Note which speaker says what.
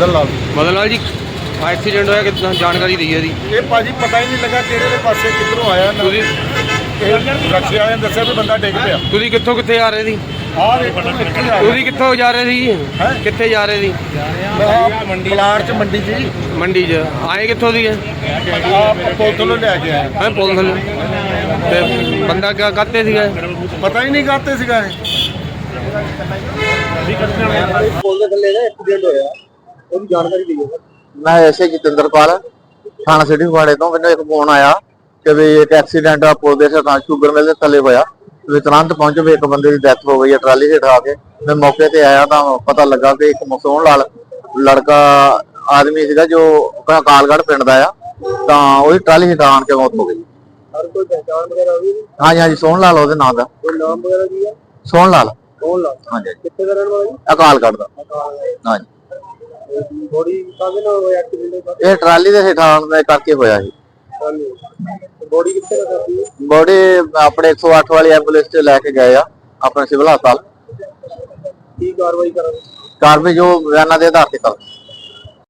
Speaker 1: Madan Lal
Speaker 2: Madan Lal ji accident ਹੋਇਆ ਕਿਦਾਂ ਜਾਣਕਾਰੀ ਦਈ ਇਹਦੀ?
Speaker 1: ਇਹ ਭਾਜੀ ਪਤਾ ਹੀ ਨਹੀਂ ਲੱਗਾ ਕਿਹੜੇ ਦੇ ਪਾਸੇ ਕਿੱਧਰੋਂ ਆਇਆ ਨਾ।
Speaker 2: ਤੁਸੀਂ
Speaker 1: ਇਹ ਰਕਸ਼ੇ ਵਾਲਿਆਂ ਨੇ ਦੱਸਿਆ ਵੀ ਬੰਦਾ ਡਿੱਗ ਪਿਆ।
Speaker 2: ਤੁਸੀਂ ਕਿੱਥੋਂ ਕਿੱਥੇ ਆ ਰਹੇ ਸੀ?
Speaker 1: ਆਹ ਵੇਖੋ ਕਿੱਥੇ ਆ
Speaker 2: ਤੁਸੀਂ ਕਿੱਥੋਂ ਜਾ ਰਹੇ ਸੀ?
Speaker 1: ਹੈਂ?
Speaker 2: ਕਿੱਥੇ ਜਾ ਰਹੇ ਸੀ?
Speaker 1: ਮੰਡੀ ਪਲਾਟ ਚ ਮੰਡੀ ਚ ਜੀ।
Speaker 2: ਮੰਡੀ 'ਚ। ਆਏ ਕਿੱਥੋਂ ਦੀ ਹੈ
Speaker 1: ਪੁਲ ਤੋਂ ਲੈ ਕੇ ਆਇਆ
Speaker 2: ਹੈ ਪੁਲਿਸ ਥੱਲੇ? ਤੇ ਬੰਦਾ ਕਿਆ ਕਾਤੇ ਸੀਗਾ
Speaker 1: ਪਤਾ ਹੀ ਨਹੀਂ ਕਾਤੇ ਸੀਗਾ ਇਹ।
Speaker 3: ਮੈਂ ਐਸੇ ਜਤਿੰਦਰਪਾਲ ਥਾਣਾ ਸਿਟੀ ਫਗਵਾੜੇ ਤੋਂ। ਮੈਨੂੰ ਇੱਕ ਫੋਨ ਆਇਆ ਕਿ ਵੀ ਇੱਕ ਐਕਸੀਡੈਂਟ ਆ ਪੁਲ ਦੇ ਸਤਾਂ ਸ਼ੂਗਰ ਮਿਲ ਦੇ ਥੱਲੇ ਹੋਇਆ। ਵੀ ਤੁਰੰਤ ਪਹੁੰਚੋ ਵੀ ਇੱਕ ਬੰਦੇ ਦੀ ਡੈਥ ਹੋ ਗਈ ਹੈ ਟਰਾਲੀ ਹੇਠ ਆ ਕੇ। ਮੈਂ ਮੌਕੇ ਤੇ ਆਇਆ ਤਾਂ ਪਤਾ ਲੱਗਾ ਕਿ ਇੱਕ ਮਸੂਣ ਲਾਲ ਲੜਕਾ ਆਦਮੀ ਸੀਗਾ ਜੋ ਕਾਲਗੜ੍ਹ ਪਿੰਡ ਦਾ ਆ। ਤਾਂ ਉਹਦੀ ਟਰਾਲੀ ਹੇਠ ਆਣ ਕੇ ਮੌਤ ਹੋ ਗਈ।
Speaker 1: ਹਰ ਕੋਈ ਪਹਿਚਾਣ ਵਗੈਰਾ ਹੋਈ
Speaker 3: ਹਾਂਜੀ ਹਾਂਜੀ ਸੋਹਣ ਲਾਲ ਉਹਦੇ ਨਾਂ ਦਾ।
Speaker 1: ਕੋਈ ਨਾਮ ਵਗੈਰਾ ਕੀ ਹੈ
Speaker 3: ਸੋਹਣ ਲਾਲ।
Speaker 1: ਕੌਣ ਲਾ
Speaker 3: ਹਾਂਜੀ
Speaker 1: ਕਿੱਥੇ ਦਾ ਰਹਿਣ ਵਾਲਾ ਜੀ?
Speaker 3: ਅਕਾਲਗੜ੍ਹ ਦਾ। ਹਾਂਜੀ
Speaker 1: ਬੋਡੀ ਕਾਹਦੇ ਨਾਲ ਹੋਇਆ ਐਕਸੀਡੈਂਟ ਦਾ
Speaker 3: ਇਹ ਟਰਾਲੀ ਦੇ ਹੇਠ ਆਉਣ ਦੇ ਕਰਕੇ ਹੋਇਆ ਸੀ।
Speaker 1: ਬੋਡੀ ਕਿੱਥੇ ਹੈ
Speaker 3: ਬੋਡੀ ਆਪਣੇ 108 ਵਾਲੀ ਐਂਬੂਲੈਂਸ 'ਚ ਲੈ ਕੇ ਗਏ ਆ ਆਪਣੇ ਸਿਵਲ ਹਸਪਤਾਲ।
Speaker 1: ਕੀ ਕਾਰਵਾਈ ਕਰਾਂਗੇ
Speaker 3: ਕਾਰਵਾਈ ਜੋ ਬਿਆਨਾਂ ਦੇ ਆਧਾਰ ਤੇ ਕਰ